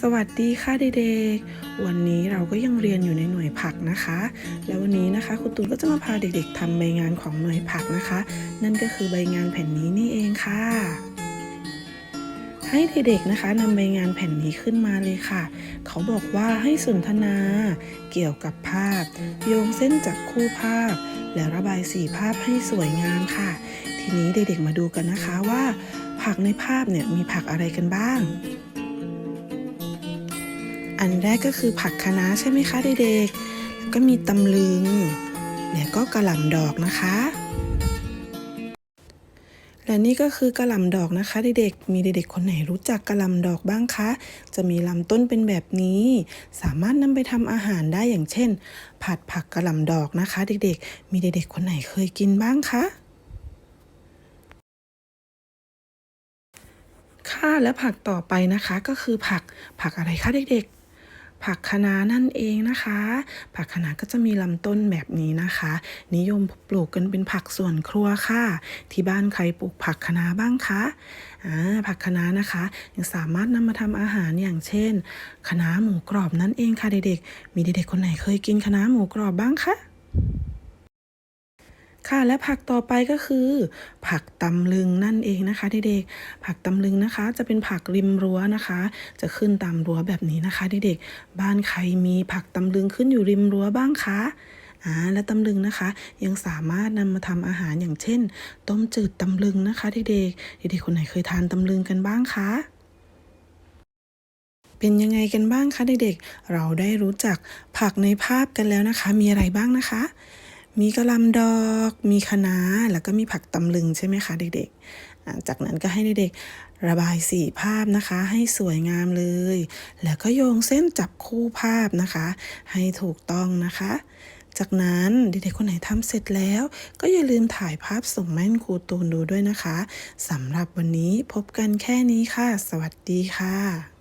สวัสดีค่ะเด็กๆ วันนี้เราก็ยังเรียนอยู่ในหน่วยผักนะคะ แล้ววันนี้นะคะคุณตูนก็จะมาพาเด็กๆทำใบงานของหน่วยผักนะคะ นั่นก็คือใบงานแผ่นนี้นี่เองค่ะ ให้เด็กๆนะคะนำใบงานแผ่นนี้ขึ้นมาเลยค่ะ เขาบอกว่าให้สนทนา เกี่ยวกับภาพ โยงเส้นจากคู่ภาพ แล้วระบายสีภาพให้สวยงามค่ะ ทีนี้เด็กๆมาดูกันนะคะว่า ผักในภาพเนี่ยมีผักอะไรกันบ้าง อันแรกก็คือผักคะน้าใช่ไหมคะเด็กๆแล้วก็มีตำลึง แล้วก็กระหล่ำดอกนะคะ และนี่ก็คือกระหล่ำดอกนะคะเด็กๆ มีเด็กๆคนไหนรู้จักกระหล่ำดอกบ้างคะ จะมีลำต้นเป็นแบบนี้ สามารถนำไปทำอาหารได้อย่างเช่น ผัดผักกระหล่ำดอกนะคะ เด็กๆ มีเด็กๆคนไหนเคยกินบ้างคะค่ะและผักต่อไปนะคะก็คือผักผักอะไรคะเด็กๆ ผักคะน้านั่นเองนะคะ ผักคะน้าก็จะมีลำต้นแบบนี้นะคะ นิยมปลูกกันเป็นผักสวนครัวค่ะ ที่บ้านใครปลูกผักคะน้าบ้างคะอ่าผักคะน้านะคะยังสามารถนำมาทำอาหารอย่างเช่นคะน้าหมูกรอบนั่นเองค่ะเด็กๆมีเด็กๆคนไหนเคยกินคะน้าหมูกรอบบ้างคะ ค่ะและผักต่อไปก็คือ ผักตำลึงนั่นเองนะคะเด็กๆผักตำลึงนะคะ จะเป็นผักริมรั้วนะคะ จะขึ้นตามรั้วแบบนี้นะคะเด็กๆบ้านใครมีผักตำลึงขึ้นอยู่ริมรั้วบ้างคะอ่าและตำลึงนะคะ ยังสามารถนำมาทำอาหารอย่างเช่น ต้มจืดตำลึงนะคะเด็กๆเด็กๆคนไหนเคยทานตำลึงกันบ้างคะเป็นยังไงกันบ้างคะเด็กๆ เราได้รู้จักผักในภาพกันแล้วนะคะ มีอะไรบ้างนะคะ มีกระลำดอก มีคะน้าแล้วก็มีผักตำลึงใช่ไหมคะ เด็กๆ จากนั้นก็ให้เด็กๆ ระบายสีภาพนะคะ ให้สวยงามเลย แล้วก็โยงเส้นจับคู่ภาพนะคะ ให้ถูกต้องนะคะ จากนั้นเด็กๆคนไหนทำเสร็จแล้ว ก็อย่าลืมถ่ายภาพส่งแม่นครูตูนดูด้วยนะคะสำหรับวันนี้พบกันแค่นี้ค่ะ สวัสดีค่ะ